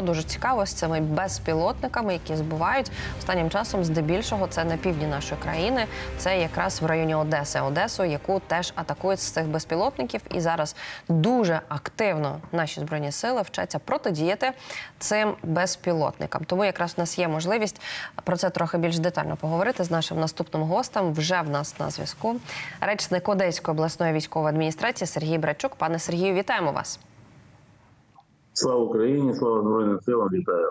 Дуже цікаво з цими безпілотниками, які збувають останнім часом, здебільшого, це на півдні нашої країни. Це якраз в районі Одеси, Одесу, яку теж атакують з цих безпілотників. І зараз дуже активно наші збройні сили вчаться протидіяти цим безпілотникам. Тому якраз в нас є можливість про це трохи більш детально поговорити з нашим наступним гостем. Вже в нас на зв'язку речник Одеської обласної військової адміністрації Сергій Брачук. Пане Сергію, вітаємо вас. Слава Україні, слава Збройним силам, вітаю.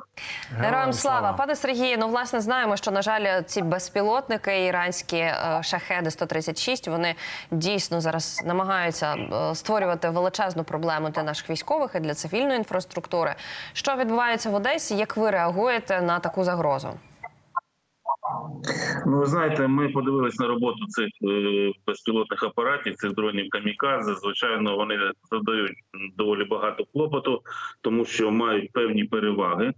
Героям слава, пане Сергію. Ну власне знаємо, що на жаль, ці безпілотники, іранські е, шахеди 136 вони дійсно зараз намагаються е, створювати величезну проблему для наших військових і для цивільної інфраструктури. Що відбувається в Одесі? Як ви реагуєте на таку загрозу? Ну, ви знаєте, ми подивились на роботу цих е, безпілотних апаратів, цих дронів камікадзе. Звичайно, вони задають доволі багато клопоту, тому що мають певні переваги.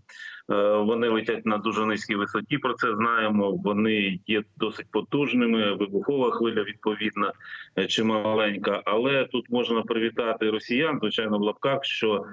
Е, вони летять на дуже низькій висоті. Про це знаємо. Вони є досить потужними. Вибухова хвиля відповідна е, чи маленька. Але тут можна привітати росіян, звичайно, в лапках, що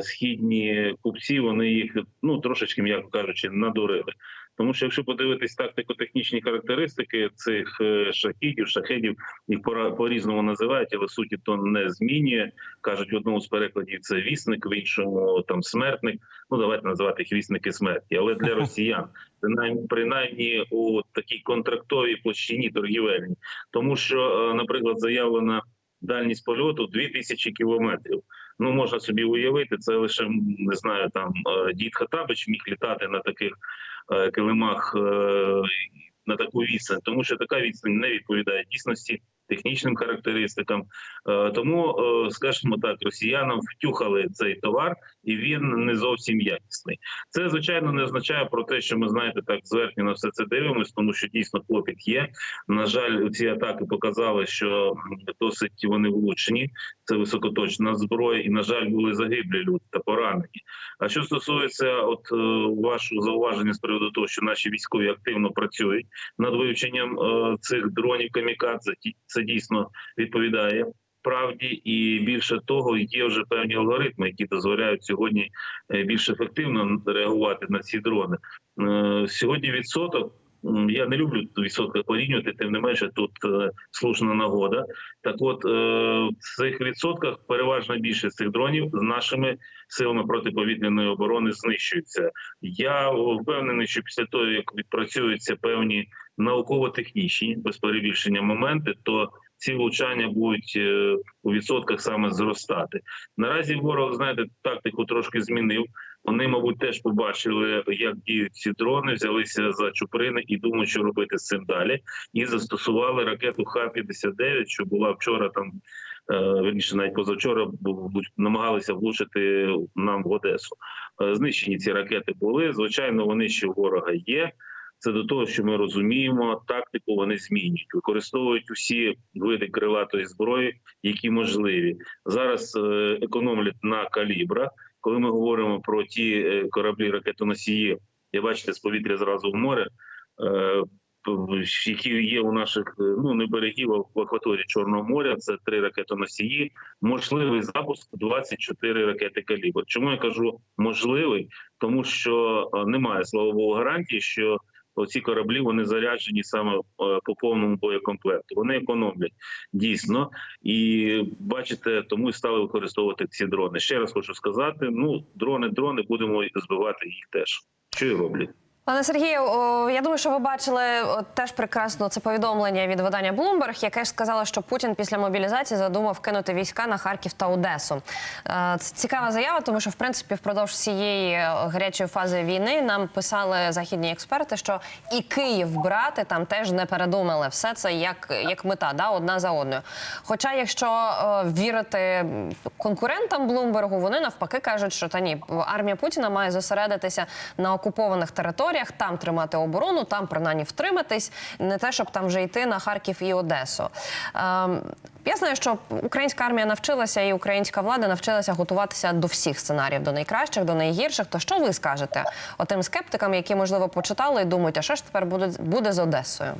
східні купці вони їх ну трошечки, м'яко кажучи, надурили. Тому що якщо подивитись тактико-технічні характеристики цих е, шахідів, шахедів, їх пора- по-різному називають, але суті то не змінює. кажуть в одному з перекладів це вісник, в іншому там смертник. Ну давайте називати їх вісники смерті. Але для росіян принаймні, принаймні у такій контрактовій площині торгівельній, тому що, е, наприклад, заявлена дальність польоту 2000 кілометрів. Ну можна собі уявити, це лише не знаю, там е, дід Хатабич міг літати на таких е, килимах е, на таку відстань, тому що така відстань не відповідає дійсності. Технічним характеристикам, Е, тому, е, скажімо так, росіянам втюхали цей товар, і він не зовсім якісний. Це звичайно не означає про те, що ми знаєте, так зверхні на все це дивимося, тому що дійсно клопіт є. На жаль, ці атаки показали, що досить вони влучені. Це високоточна зброя, і на жаль, були загиблі люди та поранені. А що стосується, от е, вашого зауваження з приводу того, що наші військові активно працюють над вивченням цих дронів камікадзе, ті- це дійсно відповідає. Правді і більше того, є вже певні алгоритми, які дозволяють сьогодні е, більш ефективно реагувати на ці дрони. Е, Сьогодні відсоток. Я не люблю в відсотках порівнювати, тим не менше тут е, слушна нагода. Так, от е, в цих відсотках переважна більшість цих дронів з нашими силами протиповітряної оборони знищується. Я впевнений, що після того як відпрацюються певні науково-технічні без перебільшення моменти, то ці влучання будуть е, у відсотках саме зростати. Наразі ворог знаєте тактику трошки змінив. Вони, мабуть, теж побачили, як діють ці дрони, взялися за чуприни і думають, що робити з цим далі. І застосували ракету Х-59, що була вчора там. е, Верніше, навіть позавчора намагалися влучити нам в Одесу. Е, Знищені ці ракети були. Звичайно, вони ще ворога є. Це до того, що ми розуміємо, тактику вони змінюють, використовують усі види крилатої зброї, які можливі. Зараз е, економлять на калібрах. Коли ми говоримо про ті е, кораблі ракетоносії, я бачите, з повітря зразу в море. е, які є у наших е, ну не берегів а в акваторії Чорного моря, це три ракетоносії. Можливий запуск 24 ракети калібр. Чому я кажу можливий? Тому що немає слава Богу гарантії, що оці кораблі вони заряджені саме е, по повному боєкомплекту. Вони економлять дійсно, і бачите, тому і стали використовувати ці дрони. Ще раз хочу сказати: ну дрони, дрони, будемо збивати їх теж. Що і роблять. Пане Сергію, я думаю, що ви бачили теж прекрасно це повідомлення від видання Bloomberg, яке ж сказало, що Путін після мобілізації задумав кинути війська на Харків та Одесу. Е, Це цікава заява, тому що в принципі впродовж е, гарячої фази війни нам писали західні експерти, що і Київ брати там теж не передумали. Все це як, як мета, да, одна за одною. Хоча, якщо вірити конкурентам Блумбергу, вони навпаки кажуть, що та ні, армія Путіна має зосередитися на окупованих територіях, там тримати оборону, там принаймні втриматись, не те, щоб там вже йти на Харків і Одесу. Ем, я знаю, що українська армія навчилася і українська влада навчилася готуватися до всіх сценаріїв, до найкращих, до найгірших. То що ви скажете отим скептикам, які можливо почитали і думають, а що ж тепер буде, буде з Одесою?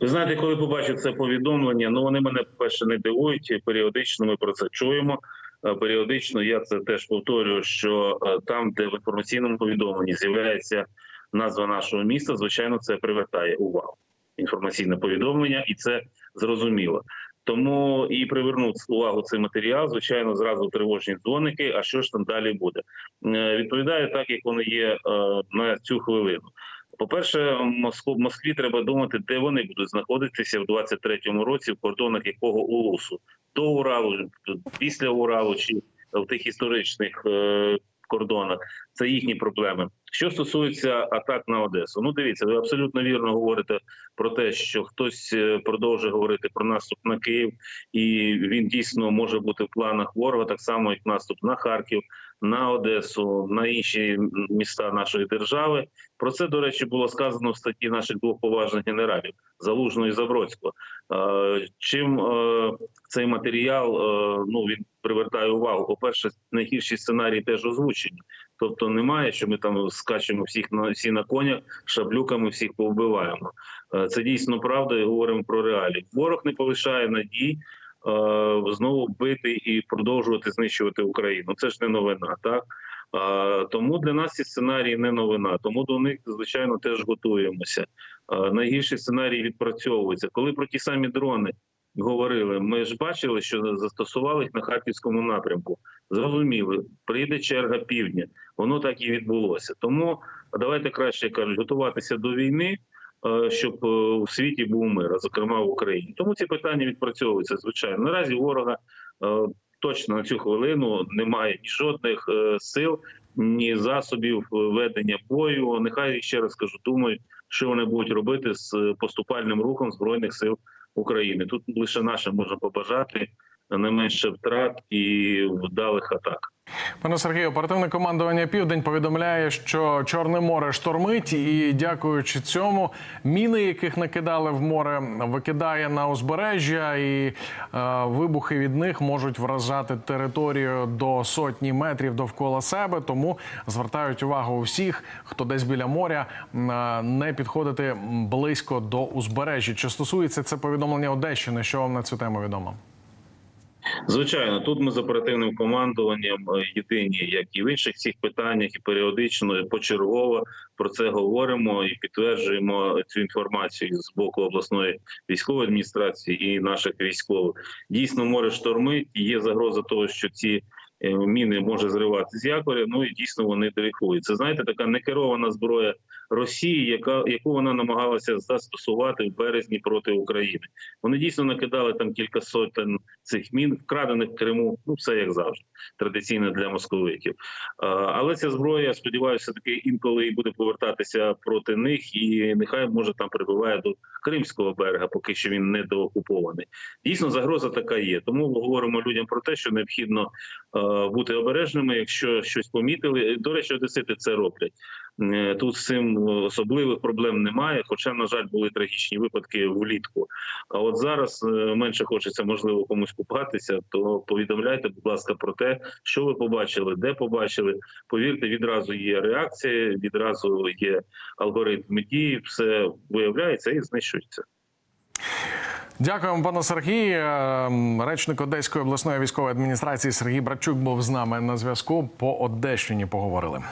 Ви знаєте, коли побачив це повідомлення, ну вони мене перше не дивують. Періодично ми про це чуємо. Е, періодично я це теж повторюю, що е, там, де в інформаційному повідомленні з'являється назва нашого міста, звичайно, це привертає увагу. Інформаційне повідомлення, і це зрозуміло. Тому і привернув увагу цей матеріал. Звичайно, зразу тривожні дзвоники. А що ж там далі буде? Е, Відповідаю так, як воно є на цю хвилину. По-перше, Москву Москві треба думати, де вони будуть знаходитися в 23-му році, в кордонах якого улусу до Уралу, після Уралу чи в тих історичних е, кордонах. Це їхні проблеми. Що стосується атак на Одесу, ну дивіться, ви абсолютно вірно говорите про те, що хтось е, продовжує говорити про наступ на Київ, і він дійсно може бути в планах ворога, так само як наступ на Харків, на Одесу, на інші міста нашої держави. Про це, до речі, було сказано в статті наших двох поважних генералів Залужного і Забродського. Е, Чим е, цей матеріал е, ну він привертає увагу? По перше, найгірші сценарії теж озвучені. Тобто немає, що ми там скачемо всіх на всі на конях, шаблюками всіх повбиваємо. Це дійсно правда, і говоримо про реалії. Ворог не полишає надій. Е, Знову бити і продовжувати знищувати Україну. Це ж не новина, так тому для нас ці сценарії не новина. Тому до них звичайно теж готуємося. Найгірші сценарії відпрацьовуються. Коли про ті самі дрони говорили, ми ж бачили, що застосували їх на харківському напрямку. Зрозуміли, прийде черга півдня. Воно так і відбулося. Тому давайте краще кажуть, готуватися до війни. Е, Щоб е, у світі був мир, а зокрема в Україні, тому ці питання відпрацьовуються звичайно. Наразі ворога е, точно на цю хвилину немає ні жодних сил, ні засобів ведення бою. Нехай ще раз кажу, думають, що вони будуть робити з поступальним рухом збройних сил України. Тут лише наше можна побажати не менше втрат і вдалих атак. Пане Сергію, оперативне командування Південь повідомляє, що Чорне море штормить, і дякуючи цьому, міни, яких накидали в море, викидає на узбережжя, і е, вибухи від них можуть вражати територію до сотні метрів довкола себе. Тому звертають увагу усіх, хто десь біля моря, е, не підходити близько до узбережжя. Чи стосується це повідомлення Одещини? Що вам на цю тему відомо? Звичайно, тут ми з оперативним командуванням е, єдині, як і в інших цих питаннях, і періодично, і почергово про це говоримо і підтверджуємо цю інформацію з боку обласної військової адміністрації і наших військових. Дійсно, море штормить. Є загроза того, що ці е, міни може зривати з якоря. Ну і дійсно вони дрейфують. Це знаєте, така некерована зброя Росії, яка яку вона намагалася застосувати в березні проти України. Вони дійсно накидали там кілька сотень цих мін, вкрадених в Криму. Ну все як завжди, традиційно для московитів. Але ця зброя, я сподіваюся, таки інколи і буде повертатися проти них, і нехай може там прибуває до Кримського берега, поки що він не доокупований. Дійсно, загроза така є. Тому ми говоримо людям про те, що необхідно бути обережними, якщо щось помітили. До речі, одесити це роблять. Е, Тут з цим особливих проблем немає. Хоча, на жаль, були трагічні випадки влітку. А от зараз е, менше хочеться можливо комусь купатися. То повідомляйте, будь ласка, про те, що ви побачили, де побачили. Повірте, відразу є реакція, відразу є алгоритми дії, все виявляється і знищується. Дякуємо, пане Сергій. Речник Одеської обласної військової адміністрації Сергій Братчук був з нами на зв'язку. По Одещині поговорили.